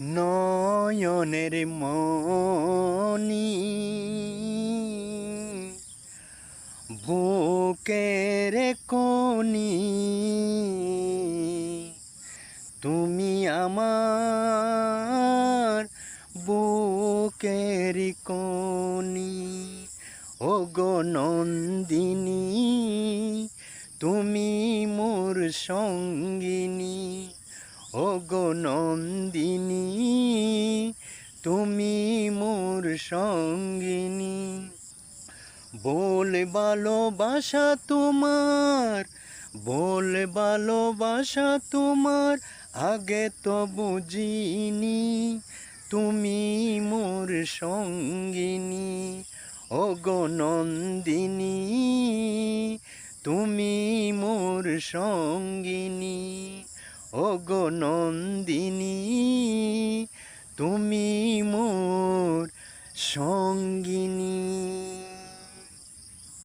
নয়নের মনি বুকের কোনি তুমি আমার বুকের কোনি ও গো নন্দিনী তুমি মোর সঙ্গিনী। নন্দিনী, তুমি মোর সঙ্গিনী। বল ভালোবাসা তোমার, বল ভালোবাসা তোমার, আগে তো বুঝিনি, তুমি মোর সঙ্গিনী। ও গো নন্দিনী, তুমি মোর সঙ্গিনী। গো নন্দিনী তুমি মোর